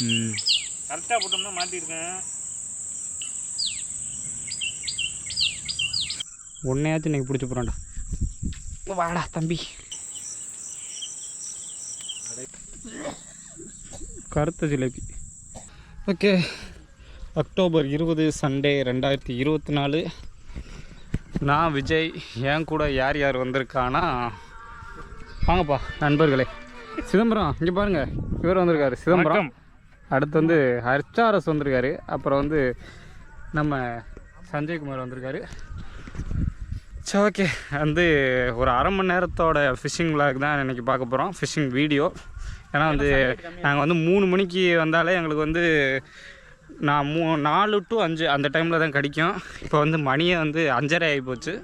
ம். கரெக்டாக போட்டோம்னா மாட்டியிருக்கேன். ஒன்றையாச்சும் இன்னைக்கு பிடிச்சி போகிறான்டா வாடா தம்பி. கருத்த ஜிலேபி. ஓகே. அக்டோபர் இருபது சண்டே ரெண்டாயிரத்தி இருபத்தி நாலு. நான் விஜய் என் கூட யார் யார் வந்திருக்கானா? வாங்கப்பா நண்பர்களே. சிதம்பரம் இங்கே பாருங்க. இவர் வந்திருக்காரு. சிதம்பரம். அடுத்து வந்து ஹர்ச்சாரஸ் வந்திருக்காரு. அப்புறம் வந்து நம்ம சஞ்சய்குமார் வந்திருக்காரு. சரி ஓகே. வந்து ஒரு அரை மணி நேரத்தோட ஃபிஷிங் விளாக் தான் இன்றைக்கி பார்க்க போகிறோம் ஃபிஷிங் வீடியோ ஏன்னா வந்து நாங்கள் வந்து மூணு மணிக்கு வந்தாலே எங்களுக்கு வந்து நான் மூ நாலு டு அஞ்சு அந்த டைமில் தான் கிடைக்கும். இப்போ வந்து மணியே வந்து அஞ்சரை ஆகி போச்சு.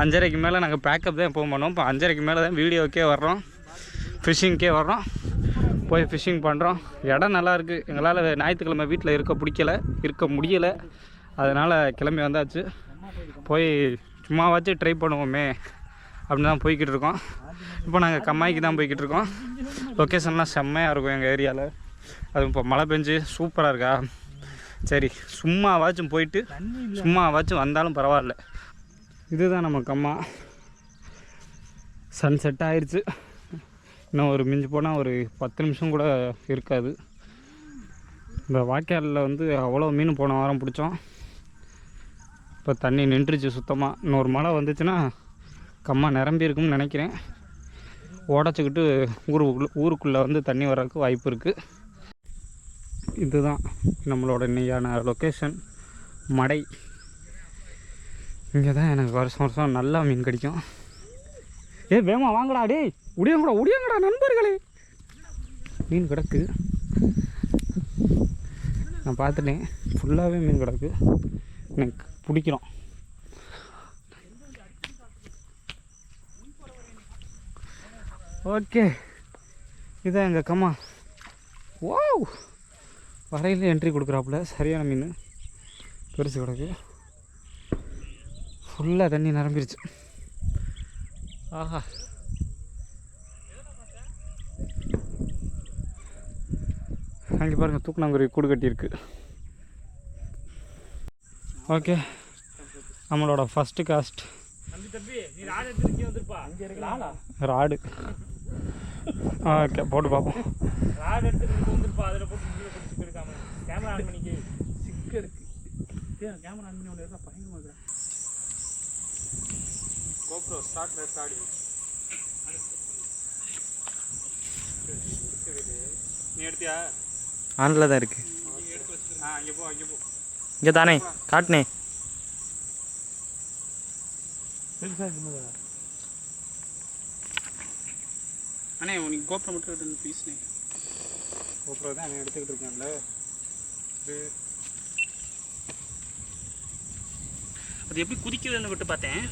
அஞ்சரைக்கு மேலே நாங்கள் பேக்கப் தான் எப்பவும் பண்ணோம் இப்போ அஞ்சரைக்கு மேலே தான் வீடியோக்கே வர்றோம். ஃபிஷிங்க்கே வர்றோம். போய் ஃபிஷ்ஷிங் பண்ணுறோம் இடம் நல்லாயிருக்கு எங்களால் ஞாயிற்றுக்கிழமை வீட்டில் இருக்க பிடிக்கல. இருக்க முடியலை. அதனால் கிளம்பி வந்தாச்சு. போய் சும்மாவாச்சும் ட்ரை பண்ணுவோமே அப்படின்னு தான் போய்கிட்டு இருக்கோம். இப்போ நாங்கள் கம்மாய்க்கு தான் போய்கிட்டு இருக்கோம். லொக்கேஷன்லாம் செம்மையாக இருக்கும் எங்கள் ஏரியாவில் அது இப்போ மழை பெஞ்சு சூப்பராக இருக்கா? சரி சும்மாவாச்சும் போயிட்டு சும்மாவாச்சும் வந்தாலும் பரவாயில்ல. இதுதான் நம்ம கம்மா. சன்செட் ஆயிடுச்சு இன்னும் ஒரு மிஞ்சி போனால் ஒரு பத்து நிமிஷம் கூட இருக்காது. இந்த வாய்க்காலில் வந்து அவ்வளோ மீன் போன வாரம் பிடிச்சோம். இப்போ தண்ணி நின்றுச்சு சுத்தமாக இன்னொரு மழை வந்துச்சுன்னா கம்மா நிரம்பி இருக்கும்னு நினைக்கிறேன். உடச்சிக்கிட்டு ஊருக்குள்ளே ஊருக்குள்ளே வந்து தண்ணி வர்றதுக்கு வாய்ப்பு இருக்குது இதுதான் நம்மளோட இன்னையான லொக்கேஷன் மடை. இங்கே தான் எனக்கு வருஷம் வருஷம் நல்லா மீன் கிடைக்கும். ஏ வேமா வாங்கடா டேய். உடியங்கடா உடியங்கடா நண்பர்களே. மீன் கிடக்கு. நான் பார்த்துட்டேன். ஃபுல்லாகவே மீன் கிடக்கு. எனக்கு பிடிக்கிறோம் ஓகே. இதான் எங்கள் கம்மா. வாவ்! வரையில் என்ட்ரி கொடுக்குறாப்புல. சரியான மீன். பெருசு கிடக்கு. ஃபுல்லாக தண்ணி நிரம்பிருச்சு. ஆஹா. அங்கே பாருங்கள் தூக்குனாங்குருவி கூடு கட்டியிருக்கு. ஓகே நம்மளோட ஃபஸ்ட்டு காஸ்ட் தம்பி தம்பி நீ ராஜ திருக்கி வந்துருப்பா. அங்கே இருக்கலாம்ல ராடு. ஓகே போட்டு பார்ப்போம் ராஜ எடுத்துட்டு வந்துருப்பா. அதில் போட்டு உள்ள பிடிச்சி போயிருக்காம கேமரா ஆன் பண்ணிக்கு. சிக்க இருக்கு. கேமரா ஆன் பண்ணி ஒன்று இருக்கா. பயங்கரமாக இருக்கா கோப்ரோ ஸ்டார்ட் ரெக்கார்டி நீ எடுத்தியா? ஆனில் தான் இருக்குது ஆ அங்கே போ அங்கே போ. இங்கே தானே காட்டுனே. அண்ணே உனக்கு கோப்ரோ மட்டும் எடுத்து ப்ளீஸ்ண்ணே கோப்ரோ தான் நான் எடுத்துக்கிட்டு இருக்கேன்ல. இது அது எப்படி குதிக்குதுன்னு விட்டு பார்த்தேன்.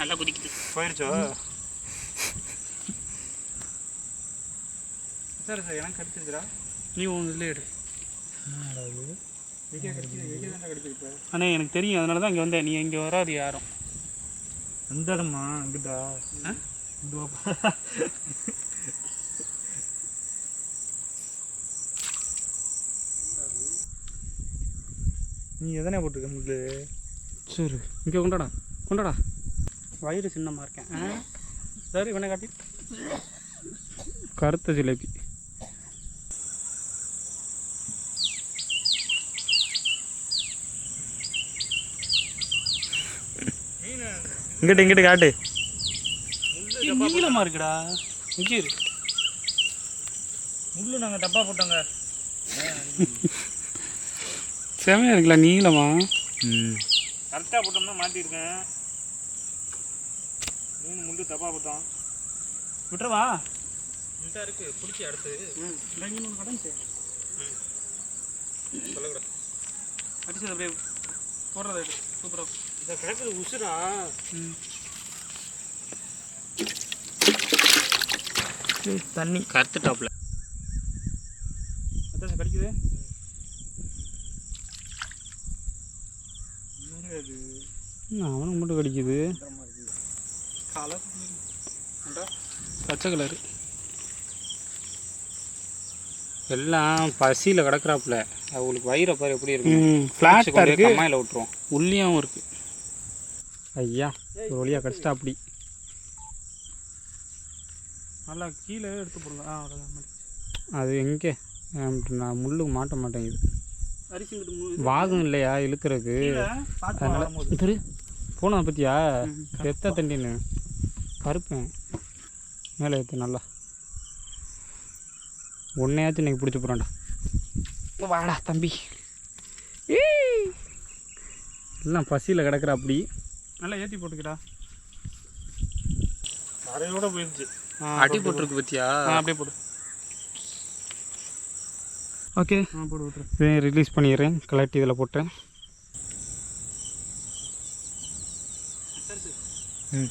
நல்லா குதிக்குது. போயிடுச்சோ சரி சார் எனக்கு கிடைச்சிருச்சுடா. நீ உன் இதில் எடு. அண்ணே எனக்கு தெரியும். அதனால தான் இங்கே வந்தேன். நீ இங்கே வராது யாரும். அந்த இடமா? இங்கிட்டா நீ எதனே போட்டிருக்க முள்ளு சரி. இங்கே கொண்டாடா. கொண்டாடா. வயிறு சின்னமாக இருக்கேன். ஆ? சரி இவனை காட்டி. கருத்த ஜிலேபி. இங்கிட்டு இங்கிட்டு காட்டு. நீளமாக இருக்குடா. இங்கே இரு. முள்ளு நாங்கள் டப்பா போட்டோங்க. செமையாக இருக்குல்ல நீளமா? ம். கரெக்டாக போட்டோம்னா மாட்டியிருக்கேன் மூணு முள்ளு தப்பா போட்டோம். விட்டுறவா? இந்த இருக்கு பிடிச்சி அடுத்து. ம். இங்கே ஒன்று கடந்துச்சு அடிச்சது அப்படியே போடுறத சூப்பராக இந்த கிடக்குது உசுரா. தண்ணி. கருத்து டாப்பில் அதான் கடிக்குது அவனுக்கு மட்டும் கடிக்குது? கலர் பச்சை கலரு. எல்லாம் பசியில் கிடக்குறாப்புல. அவங்களுக்கு வயிறை பாரு எப்படி இருக்கு ஃப்ளாட்டாக இருக்கு. கம்மாயில் விட்டுருவோம் உள்ளியாகவும் இருக்கு. ஐயா ஒரு வழியாக கிடச்சிட்டா அப்படி. நல்லா கீழே எடுத்து போடுங்க. ஆ அது எங்கே? நான் முள்ளு மாட்ட மாட்டேங்குது வாகம் இல்லையா இழுக்கிறதுக்கு? அதனால திரு போனா ம், எத்த தண்டின்னு கருப்பேன் மேலே ஏற்று நல்லா. ஒன்னையாச்சும் இன்னைக்கு பிடிச்சி போகிறான்டா வாடா தம்பி. எல்லாம் பசியில் கிடக்குற அப்படி. நல்லா ஏற்றி போட்டுக்கடா. அரையோட போயிருச்சு. அடி போட்டிருக்கு பத்தியா? ஆ அப்படியே போடு. ஓகே. ஆ போடு விட்டுரு இதை ரிலீஸ் பண்ணிடுறேன். கலட்டி இதில் போட்டேன். ம்.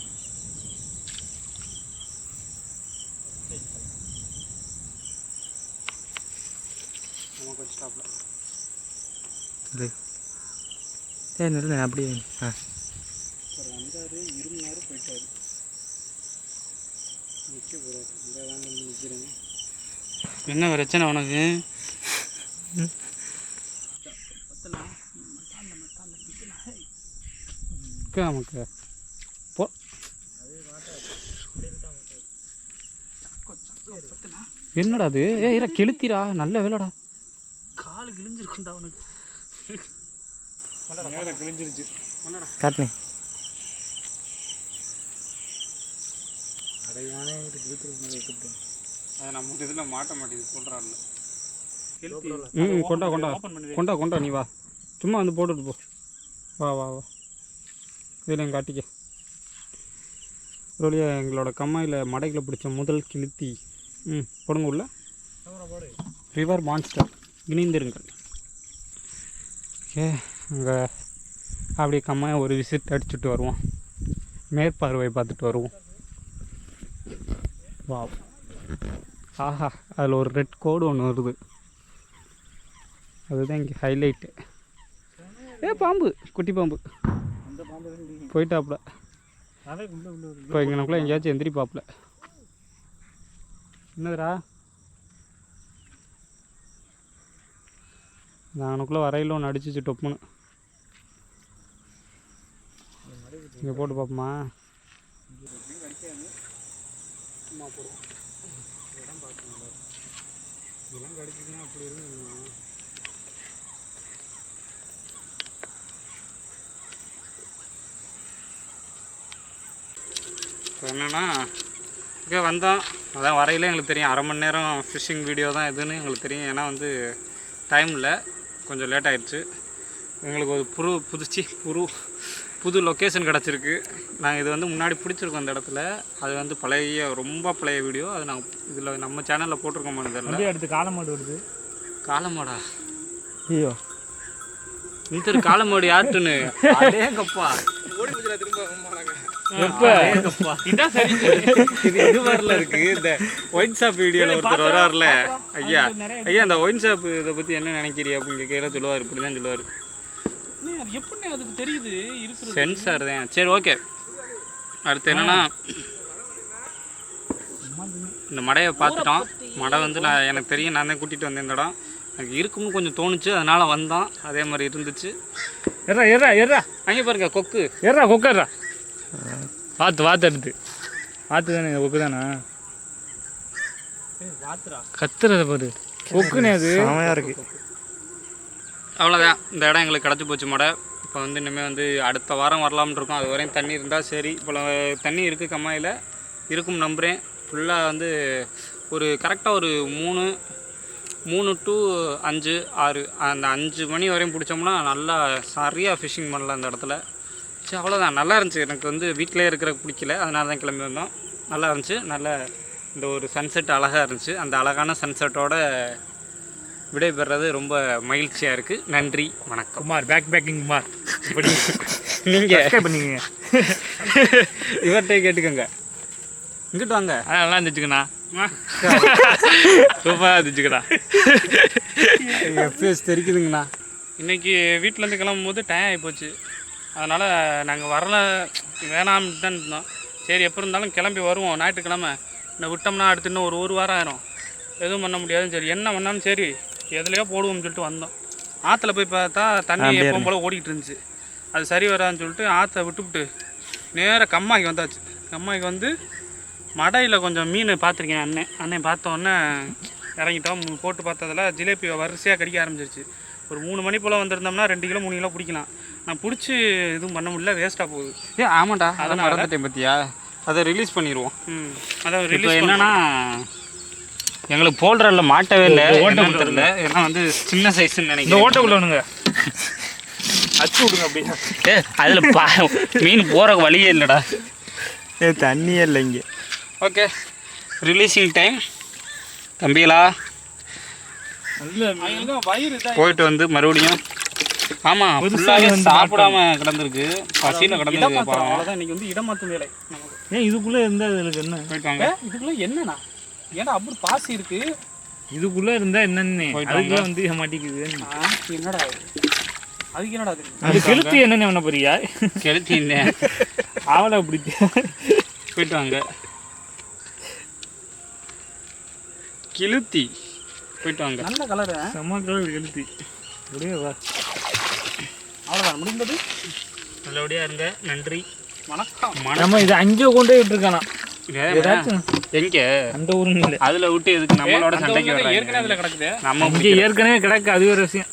ஏய் நில்லு அப்படியே ஆ. இருமினாரு போயிட்டாரு நிற்க போகிறாரு இந்த வேலை நிற்கிறேன் என்ன பிரச்சனை உனக்கு? நமக்கு போ. என்னடா அது? ஏ இர கெளுத்திரா நல்ல வேலைடா. காலு கிழிஞ்சிருக்குண்டா உனக்கு. கிழிஞ்சிருச்சு. காட்டுனே அடையானே இழுத்துருக்கு அதை நம்ம இதில் மாட்ட மாட்டேங்குது சொல்கிறாருல ஹெல்த்தி ம் கொண்டா கொண்டா. கொண்டா கொண்டா நீ வா. சும்மா வந்து போட்டுட்டு போ. வா வா வா. இதில் காட்டிக்க. ஒரு எங்களோட கம்மாயில் மடைகளை பிடிச்ச முதல் கிளுத்தி ம் போடுங்க உள்ள. ரிவர் மான்ஸ்டர் இணைந்திருங்கள். ஓகே அங்கே அப்படியே கம்மாயை ஒரு விசிட் அடிச்சுட்டு வருவோம். மேற்பார்வை பார்த்துட்டு வருவோம். வா ஆஹா அதில் ஒரு ரெட் கோடு ஒன்று வருது. அதுதான் இங்கே ஹைலைட்டு ஏ பாம்பு குட்டி பாம்பு. போயிட்டாப்புல. அதே உள்ள இப்போ இங்கனக்குள்ளே எங்கேயாச்சும் எந்திரிப்பாப்புல. என்னதுடா? நானுக்குள்ளே வரையில் ஒன்று அடிச்சிச்சு டொப்புன்னு. இங்கே போட்டு பார்ப்போமா சும்மா போடுவோம். இடம் பார்க்கணும் இதெல்லாம் கிடைக்குதுன்னா அப்படி இருக்கும் இப்போ என்னென்னா இங்கே வந்தோம் அதான் வரையில எங்களுக்கு தெரியும். அரை மணி நேரம் ஃபிஷ்ஷிங் வீடியோ தான் எதுன்னு எங்களுக்கு தெரியும். ஏன்னா வந்து டைம் இல்லை கொஞ்சம் லேட் ஆகிடுச்சு எங்களுக்கு ஒரு புரு புதுச்சி புரு புது லொக்கேஷன் கிடச்சிருக்கு. நாங்கள் இது வந்து முன்னாடி பிடிச்சிருக்கோம் அந்த இடத்துல. அது வந்து பழைய ரொம்ப பழைய வீடியோ அது நாங்கள் இதில் நம்ம சேனலில் போட்டிருக்கோமான்னு தெரியல. அப்படியே அடுத்து காலமாடு வருது காலமாடா. ஐயோ. இந்த காலமாடு யாருட்டுன்னு. அடேங்கப்பா. எப்ப? இதான் சரி. இது இது மாதிரில இருக்கு. இந்த ஒயின் ஷாப் வீடியோல ஒருத்தர் வராருல. ஐயா. ஐயா அந்த ஒயின் ஷாப் இதை பத்தி என்ன நினைக்கிறீ? அப்படின்னு கேட்கல சொல்லுவார். இப்படி தான் சொல்லுவார். அது எப்படி அதுக்கு தெரியுது? இருக்கிறது. சென்சார் தான். சரி ஓகே அடுத்து என்னன்னா இந்த மடையை பார்த்துட்டோம் மடை வந்து நான் எனக்கு தெரியும் நான் தான் கூட்டிகிட்டு வந்தேன் இந்த இடம். எனக்கு இருக்கும்னு கொஞ்சம் தோணுச்சு அதனால வந்தோம் அதே மாதிரி இருந்துச்சு. எறா எறா எறா அங்கே பாருங்க கொக்கு. எறா கொக்கறா வாத்து வாத்து எடுத்து. வாத்து தானே கொக்கு தானே? கத்துறத பாரு. கொக்குனே அது. செமையாக இருக்கு. அவ்வளோதான் இந்த இடம் எங்களுக்கு கிடச்சி போச்சு மடை. இப்போ வந்து இனிமேல் வந்து அடுத்த வாரம் வரலாம்னு இருக்கோம். அது வரையும் தண்ணி இருந்தால் சரி. இப்போ தண்ணி இருக்குது கம்மாயில். இருக்கும் நம்புகிறேன் ஃபுல்லாக வந்து ஒரு கரெக்டாக ஒரு மூணு மூணு டு அஞ்சு ஆறு அந்த அஞ்சு மணி வரையும் பிடிச்சோம்னா நல்லா சரியாக ஃபிஷ்ஷிங் பண்ணலாம் அந்த இடத்துல. சரி அவ்வளோதான் நல்லா இருந்துச்சு. எனக்கு வந்து வீட்டிலே இருக்கிற பிடிக்கல. அதனால தான் கிளம்பி வந்தோம். நல்லா இருந்துச்சு. நல்ல இந்த ஒரு சன்செட் அழகாக இருந்துச்சு. அந்த அழகான சன்செட்டோட விடைபெறது ரொம்ப மகிழ்ச்சியாக இருக்குது நன்றி வணக்கம். Kumar pack packing Kumar. இப்படி நீங்கள் பண்ணிக்கங்க இவர்கிட்ட கேட்டுக்கோங்க. இங்கிட்டு வாங்க. ஆ நல்லா இருந்துச்சுக்கண்ணா. சூப்பராக இருந்துச்சுக்கண்ணா. எஃப்எஸ் தெரிக்குதுங்கண்ணா. இன்னைக்கு வீட்டிலேருந்து கிளம்பும் போது டைம் ஆகி போச்சு. அதனால் நாங்கள் வரல. வேணாம்னு தான் இருந்தோம். சரி எப்போ இருந்தாலும் கிளம்பி வருவோம். ஞாயிற்றுக்கிழமை. இன்னும் விட்டோம்னா அடுத்து இன்னும் ஒரு ஒரு வாரம் ஆயிரும். எதுவும் பண்ண முடியாதுன்னு சரி என்ன பண்ணாலும் சரி எதுலையோ போடுவோம்னு சொல்லிட்டு வந்தோம். ஆற்றுல போய் பார்த்தா தண்ணி எப்பவும் போல் ஓடிக்கிட்டு இருந்துச்சு. அது சரி வரான்னு சொல்லிட்டு ஆற்றை விட்டுவிட்டு நேராக கம்மாய்க்கு வந்தாச்சு. கம்மாய்க்கு வந்து மடையில் கொஞ்சம் மீன் பார்த்துருக்கேன் அண்ணன் அண்ணன் பார்த்த உடனே இறங்கிட்டோம். போட்டு பார்த்ததுல ஜிலேபி வரிசையாக கடிக்க ஆரம்பிச்சிருச்சு. ஒரு மூணு மணி போல் வந்திருந்தோம்னா ரெண்டு கிலோ மூணு கிலோ பிடிக்கலாம். நான் பிடிச்சி எதுவும் பண்ண முடியல வேஸ்ட்டாக போகுது. ஏ ஆமாண்டா. அதை மறந்துட்டேன் பத்தியா? அதை ரிலீஸ் பண்ணிடுவோம் இப்போ ரிலீஸ் என்னன்னா எங்களுக்கு போல்டரில் மாட்டவே இல்லை. என்னன்னு தெரியல. ஏன்னா வந்து சின்ன சைஸ்ன்னு இந்த நினைக்கிறேன். ஓட்டைக்குள்ள வேணுங்க அச்சு விடுங்க அப்படியே. ஏ அதில் பா மீன் போகிற வழியே இல்லைடா. ஏ தண்ணியே இல்லை இங்கே. ஓகே. ரிலீசிங் டைம் தம்பிகளா? போயிட்டு வந்து மறுபடியும். ஆமாம் ஃபுல்லாகவே சாப்பிடாம கிடந்திருக்கு. பசியில் கிடந்திருக்கு. அவ்வளோதான் இன்னைக்கு வந்து இடமாற்றும் வேலை. ஏன் இதுக்குள்ளே இருந்தால் இதுக்கு என்ன? போயிட்டு வாங்க. இதுக்குள்ள என்னண்ணா? ஏன்னா அப்படி பாசி இருக்கு? இதுக்குள்ளே இருந்தால் என்னன்னு? அதுக்குள்ளே வந்து மாட்டிக்குது என்னடா? அதுக்கு என்னடா அது கெளுத்து என்னன்னு பண்ண போறியா? கெளுத்தின்னேன் ஆவலை பிடிச்சி போயிட்டு வாங்க. கிளுத்தி. போயிட்டு வாங்க. நல்ல கலரு செம்ம கலர் கெளுத்தி. அப்படியே வா. அவ்வளோதான் முடிந்தது? நல்லபடியாக இருங்க. நன்றி. வணக்கம். நம்ம இது அங்கே கொண்டு போய் விட்டுருக்கானா ஏதாச்சும். எங்க? அந்த ஊருன்னு இல்லை. அதுல விட்டு எதுக்கு நம்மளோட சண்டைக்கு ஊர்ல ஏற்கனவே அதில் கிடக்குது. நம்ம இங்கே ஏற்கனவே கிடக்கு அது ஒரு விஷயம்.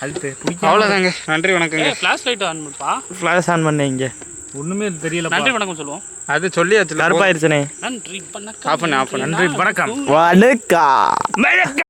அது பிடிக்கும் அவ்வளோதாங்க நன்றி வணக்கங்க. ஃப்ளாஷ் லைட் ஆன் பண்ணுப்பா ஃப்ளாஷ் ஆன் பண்ணேன் இங்கே. ஒன்றுமே தெரியல நன்றி வணக்கம் சொல்லுவோம். அது சொல்லியாச்சு கருப்பாயிருச்சுனே. நன்றி வணக்கம். ஆஃப் பண்ணு ஆஃப் பண்ணு. நன்றி வணக்கம். வணக்கம்.